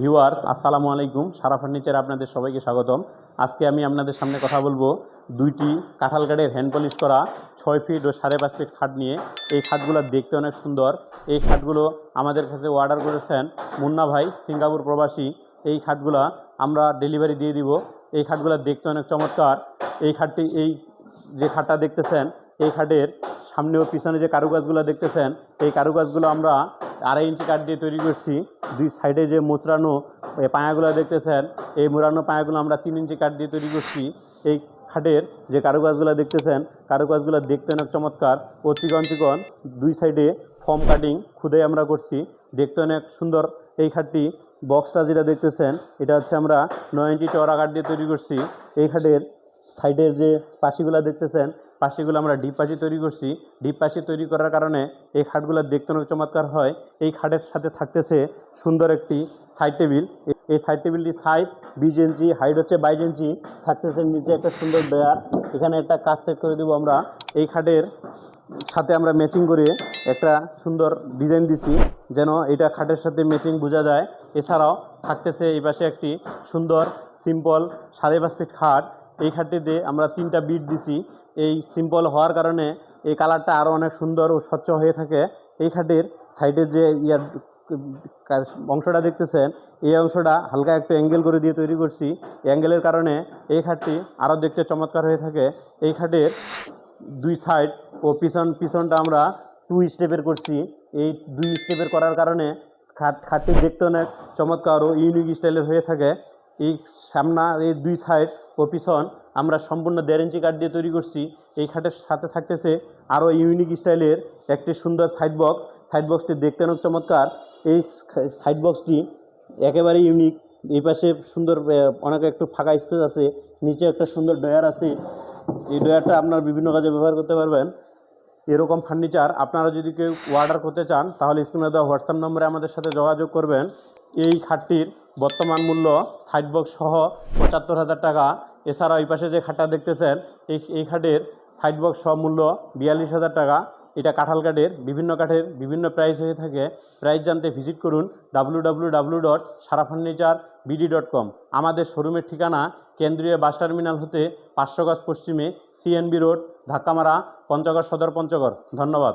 Viewers, আসসালামু আলাইকুম। সারা furniture আপনাদের সবাইকে স্বাগতম। আজকে আমি আপনাদের সামনে কথা বলব দুইটি কাঁঠাল কাঠের হ্যান্ড পলিশ করা ছয় ফিট ও সাড়ে পাঁচ ফিট খাট নিয়ে। এই খাটগুলো দেখতে অনেক সুন্দর। এই খাটগুলো আমাদের কাছে অর্ডার করেছেন মুন্না ভাই, সিঙ্গাপুর প্রবাসী। এই খাটগুলো আমরা ডেলিভারি দিয়ে দিব। এই খাটগুলো দেখতে অনেক চমৎকার। এই খাটটি, এই যে খাটটা দেখতেছেন, এই খাটের সামনে ও পিছনে যে কারুকাজগুলো দেখতেছেন, এই কারুকাজগুলো আমরা আড়াই ইঞ্চি কাঠ দিয়ে তৈরি করছি। দুই সাইডে যে মোচড়ানো পায়াগুলো দেখতেছেন, এই মোড়ানো পায়াগুলো আমরা তিন ইঞ্চি কাঠ দিয়ে তৈরি করছি। এই খাটের যে কারুকাজগুলো দেখতেছেন, কারুকাজগুলো দেখতে অনেক চমৎকার। ও চিকন চিকন দুই সাইডে ফর্ম কাটিং খুদে আমরা করছি। দেখতে অনেক সুন্দর। এই খাটটি বক্সটা যেটা দেখতেছেন, এটা হচ্ছে আমরা নয় ইঞ্চি চওড়া কাঠ দিয়ে তৈরি করছি। এই খাটের সাইডের যে পাশিগুলো দেখতেছেন, পাশিগুলো আমরা ডিপ পাশি তৈরি করছি। ডিপ পাশি তৈরি করার কারণে এই খাটগুলো দেখতে অনেক চমৎকার হয়। এই খাটের সাথে থাকতেছে সুন্দর একটি সাইড টেবিল এই সাইড টেবিলটি সাইজ বিশ ইঞ্চি হাইট হচ্ছে বাইশ ইঞ্চি। থাকতেছে নিচে একটা সুন্দর বেয়ার এখানে একটা কাজ সেট করে দেবো আমরা। এই খাটের সাথে আমরা ম্যাচিং করে একটা সুন্দর ডিজাইন দিছি, যেন এটা খাটের সাথে ম্যাচিং বোঝা যায়। এছাড়াও থাকতেছে এই পাশে একটি সুন্দর সিম্পল সাড়ে খাট। এই খাটটিতে আমরা তিনটা বিট দিছি। এই সিম্পল হওয়ার কারণে এই কালারটা আরও অনেক সুন্দর ও স্বচ্ছ হয়ে থাকে। এই খাটের সাইডের যে ইয়ার অংশটা দেখতেছেন, এই অংশটা হালকা একটু অ্যাঙ্গেল করে দিয়ে তৈরি করছি। অ্যাঙ্গেলের কারণে এই খাটটি আরও দেখতে চমৎকার হয়ে থাকে। এই খাটের দুই সাইড ও পিছন, পিছনটা আমরা টু স্টেপের করছি। এই দুই স্টেপের করার কারণে খাট, খাটটি দেখতে অনেক চমৎকার ও ইউনিক স্টাইলের হয়ে থাকে। এই সামনা, এই দুই সাইড ও পিছন আমরা সম্পূর্ণ দেড় ইঞ্চি কাঠ দিয়ে তৈরি করছি। এই খাটের সাথে থাকতেছে আরও ইউনিক স্টাইলের একটি সুন্দর সাইড বক্স সাইড বক্সটি দেখতে অনেক চমৎকার। এই সাইড বক্সটি একেবারে ইউনিক এই পাশে সুন্দর অনেক একটু ফাঁকা স্পেস আছে, নিচে একটা সুন্দর ডয়ার আছে। এই ডয়ারটা আপনার বিভিন্ন কাজে ব্যবহার করতে পারবেন। এরকম ফার্নিচার আপনারা যদি কেউ অর্ডার করতে চান, তাহলে স্ক্রিনে দেওয়া হোয়াটসঅ্যাপ নম্বরে আমাদের সাথে যোগাযোগ করবেন। এই খাটটির বর্তমান মূল্য সাইড বক্স সহ পঁচাত্তর হাজার টাকা। এছাড়া ওই পাশে যে খাটটা দেখতেছেন, এই এই খাটের সাইড বক্স সহ মূল্য বিয়াল্লিশ হাজার টাকা। এটা কাঁঠাল কাঠের, বিভিন্ন কাঠের, বিভিন্ন প্রাইস হয়ে থাকে। প্রাইস জানতে ভিজিট করুন W W W dot Sara furniture BD dot com আমাদের শোরুমের ঠিকানা কেন্দ্রীয় বাস টার্মিনাল হতে পাঁচশো গজ পশ্চিমে সিএনবি রোড ধাক্কামারা পঞ্চগড়, সদর পঞ্চগড়। ধন্যবাদ।